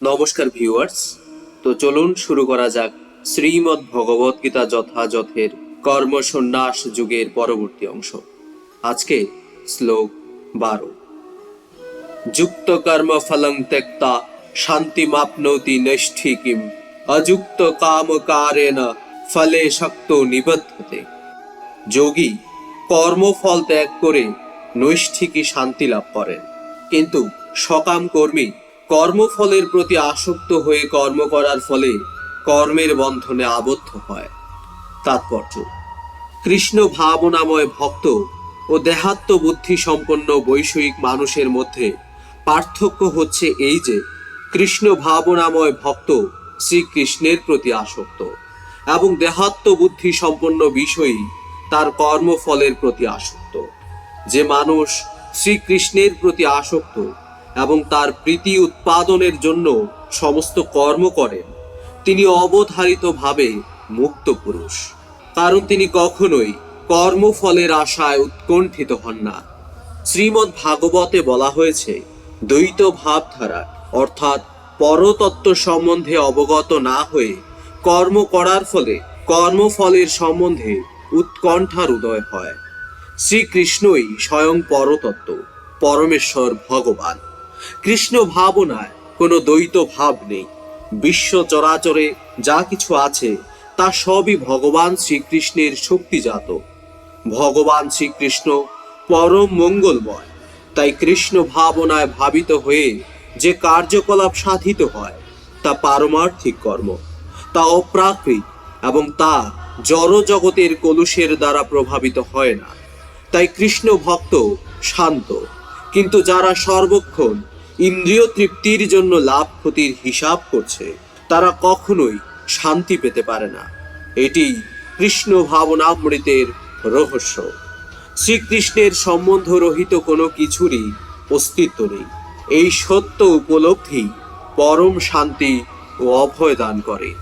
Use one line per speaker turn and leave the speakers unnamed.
নমস্কার ভিউয়ার্স। তো চলুন শুরু করা যাক শ্রীমদ্ ভগবত গীতা যথাযথের কর্ম সন্ন্যাস যুগের পরবর্তী অংশ। আজকে শ্লোক বারো। যুক্ত কর্ম ফলং ত্যক্তা শান্তি মাপনৌতি নৈষ্ঠিকিম অযুক্ত কাম কারেণ ফলে শক্ত নিবদ্ধতে। যোগী কর্মফল ত্যাগ করে নৈষ্ঠিকই শান্তি লাভ করেন? কিন্তু সকাম কর্মী কর্মফলের প্রতি আসক্ত হয়ে কর্ম করার ফলে কর্মের বন্ধনে আবদ্ধ হয়। তাৎপর্য, কৃষ্ণ ভাবনাময় ভক্ত ও দেহাত্ম বুদ্ধি সম্পন্ন বৈষয়িক মানুষের মধ্যে পার্থক্য হচ্ছে এই যে, কৃষ্ণ ভাবনাময় ভক্ত শ্রীকৃষ্ণের প্রতি আসক্ত এবং দেহাত্ম বুদ্ধি সম্পন্ন বিষয়ই তার কর্মফলের প্রতি আসক্ত। যে মানুষ শ্রীকৃষ্ণের প্রতি আসক্ত এবং তার প্রীতি উৎপাদনের জন্য সমস্ত কর্ম করেন। তিনি অবধারিতভাবে মুক্ত পুরুষ। কারণ তিনি কখনোই কর্মফলের আশায় উৎকণ্ঠিত হন না। শ্রীমদ্ ভাগবতে বলা হয়েছে, দ্বৈত ভাবধারা, অর্থাৎ পরতত্ত্ব সম্বন্ধে অবগত না হয়ে কর্ম করার ফলে কর্মফলের সম্বন্ধে উৎকণ্ঠার উদয় হয়। শ্রীকৃষ্ণই স্বয়ং পরতত্ত্ব, পরমেশ্বর ভগবান। কৃষ্ণ ভাবনায় কোনো দ্বৈত ভাব নেই। বিশ্ব চরাচরে যা কিছু আছে, তা সবই ভগবান শ্রীকৃষ্ণের শক্তিজাত। ভগবান শ্রীকৃষ্ণ পরম মঙ্গলময়। তাই কৃষ্ণ ভাবনায় ভাবিত হয়ে যে কার্যকলাপ সাধিত হয়, তা পারমার্থিক কর্ম। তা অপ্রাকৃত এবং তা জড় জগতের কলুষের দ্বারা প্রভাবিত হয় না। তাই কৃষ্ণ ভক্ত শান্ত। কিন্তু যারা সর্বক্ষণ ইন্দ্রিয় তৃপ্তির জন্য লাভ ক্ষতির হিসাব করছে। তারা কখনোই শান্তি পেতে পারে না। এটি কৃষ্ণ ভাবনামৃতের রহস্য। শ্রীকৃষ্ণের সম্বন্ধ রহিত কোনো কিছুরই অস্তিত্ব নেই। এই সত্য উপলব্ধি পরম শান্তি ও অভয় দান করে।